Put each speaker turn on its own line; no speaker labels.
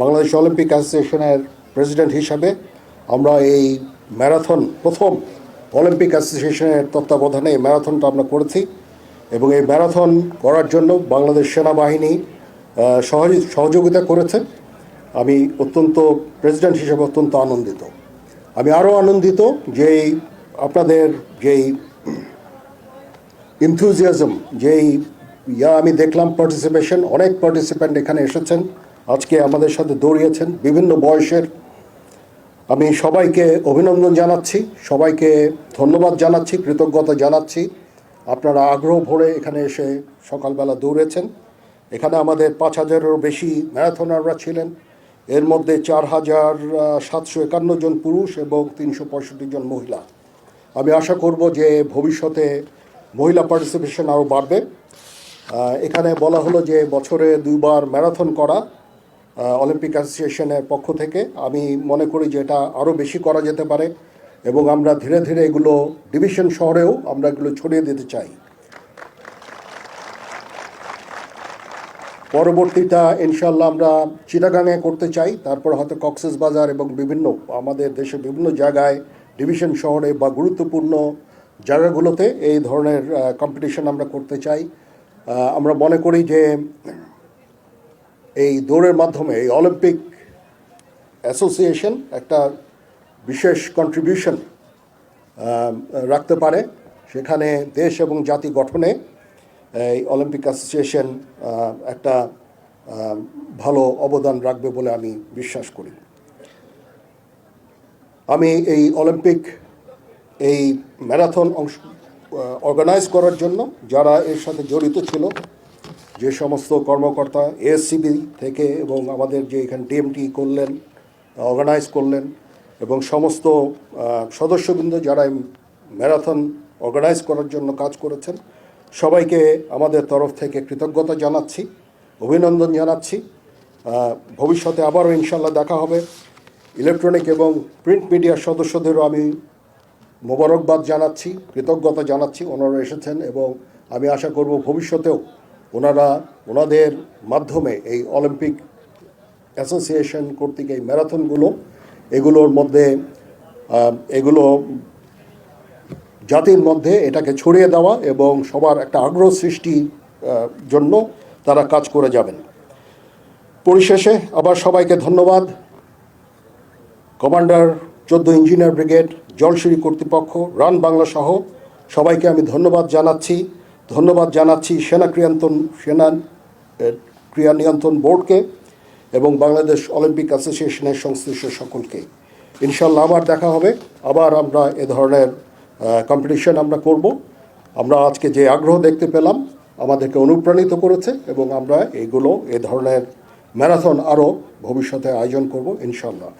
Bangladesh Olympic অ্যাসোসিয়েশনের president হিসাবে আমরা এই ম্যারাথন প্রথম অলিম্পিক অ্যাসোসিয়েশনের তত্ত্বাবধানে এই ম্যারাথনটা আমরা করেছি এবং এই ম্যারাথন করার জন্য বাংলাদেশ সেনাবাহিনী সহযোগিতা করেছে। আমি অত্যন্ত প্রেসিডেন্ট হিসেবে অত্যন্ত আনন্দিত। আমি আরও আনন্দিত যে এই আপনাদের যেই ইনথুজিয়াজম যেই ইয়া আমি দেখলাম পার্টিসিপেশন অনেক পার্টিসিপেন্ট এখানে এসেছেন। আজকে আমাদের সাথে দৌড়িয়েছেন বিভিন্ন বয়সের। আমি সবাইকে অভিনন্দন জানাচ্ছি, সবাইকে ধন্যবাদ জানাচ্ছি, কৃতজ্ঞতা জানাচ্ছি। আপনারা আগ্রহ ভরে এখানে এসে সকালবেলা দৌড়েছেন। এখানে আমাদের পাঁচ হাজারেরও বেশি ম্যারাথনাররা ছিলেন। এর মধ্যে চার হাজার সাতশো একান্ন জন পুরুষ এবং তিনশো পঁয়ষট্টি জন মহিলা। আমি আশা করব যে ভবিষ্যতে মহিলা পার্টিসিপেশন আরও বাড়বে। এখানে বলা হলো যে বছরে দুইবার ম্যারাথন করা অলিম্পিক অ্যাসোসিয়েশনের পক্ষ থেকে। আমি মনে করি যে এটা আরও বেশি করা যেতে পারে এবং আমরা ধীরে ধীরে এগুলো ডিভিশন শহরেও আমরা এগুলো ছড়িয়ে দিতে চাই। পরবর্তীটা ইনশাল্লাহ আমরা চিটাগাঙে করতে চাই। তারপর হয়তো কক্সেস বাজার এবং বিভিন্ন আমাদের দেশের বিভিন্ন জায়গায় ডিভিশন শহরে বা গুরুত্বপূর্ণ জায়গাগুলোতে এই ধরনের কম্পিটিশন আমরা করতে চাই। আমরা মনে করি যে এই দৌড়ের মাধ্যমে, এই অলিম্পিক অ্যাসোসিয়েশন একটা বিশেষ কন্ট্রিবিউশন রাখতে পারে। সেখানে দেশ এবং জাতি গঠনে এই অলিম্পিক অ্যাসোসিয়েশন একটা ভালো অবদান রাখবে বলে আমি বিশ্বাস করি। আমি এই অলিম্পিক এই ম্যারাথন অংশ অর্গানাইজ করার জন্য যারা এর সাথে জড়িত ছিল যে সমস্ত কর্মকর্তা এএসসিবি থেকে এবং আমাদের যে এখানে ডিএমটি করলেন অর্গানাইজ করলেন এবং সমস্ত সদস্যবৃন্দ যারা ম্যারাথন অর্গানাইজ করার জন্য কাজ করেছেন, সবাইকে আমাদের তরফ থেকে কৃতজ্ঞতা জানাচ্ছি, অভিনন্দন জানাচ্ছি। ভবিষ্যতে আবারও ইনশাল্লাহ দেখা হবে। ইলেকট্রনিক এবং প্রিন্ট মিডিয়ার সদস্যদেরও আমি মোবারকবাদ জানাচ্ছি, কৃতজ্ঞতা জানাচ্ছি, ওনারা এসেছেন এবং আমি আশা করব ভবিষ্যতেও ওনারা, ওনাদের মাধ্যমে এই অলিম্পিক অ্যাসোসিয়েশন কর্তৃক এই ম্যারাথনগুলো, এগুলোর মধ্যে এগুলো জাতির মধ্যে এটাকে ছড়িয়ে দেওয়া এবং সবার একটা আগ্রহ সৃষ্টি জন্য তারা কাজ করে যাবেন। পরিশেষে আবার সবাইকে ধন্যবাদ। কমান্ডার, চোদ্দ ইঞ্জিনিয়ার ব্রিগেড জলসিঁড়ি কর্তৃপক্ষ, রান বাংলা সহ সবাইকে আমি ধন্যবাদ জানাচ্ছি। ধন্যবাদ জানাচ্ছি সেনা ক্রিয়ান্তন, সেনা ক্রিয়া নিয়ন্ত্রণ বোর্ডকে এবং বাংলাদেশ অলিম্পিক অ্যাসোসিয়েশনের সংশ্লিষ্ট সকলকে। ইনশাল্লাহ আবার দেখা হবে। আবার আমরা এ ধরনের কম্পিটিশন আমরা করব। আমরা আজকে যে আগ্রহ দেখতে পেলাম, আমাদেরকে অনুপ্রাণিত করেছে এবং আমরা এগুলো, এ ধরনের ম্যারাথন আরও ভবিষ্যতে আয়োজন করব ইনশাল্লাহ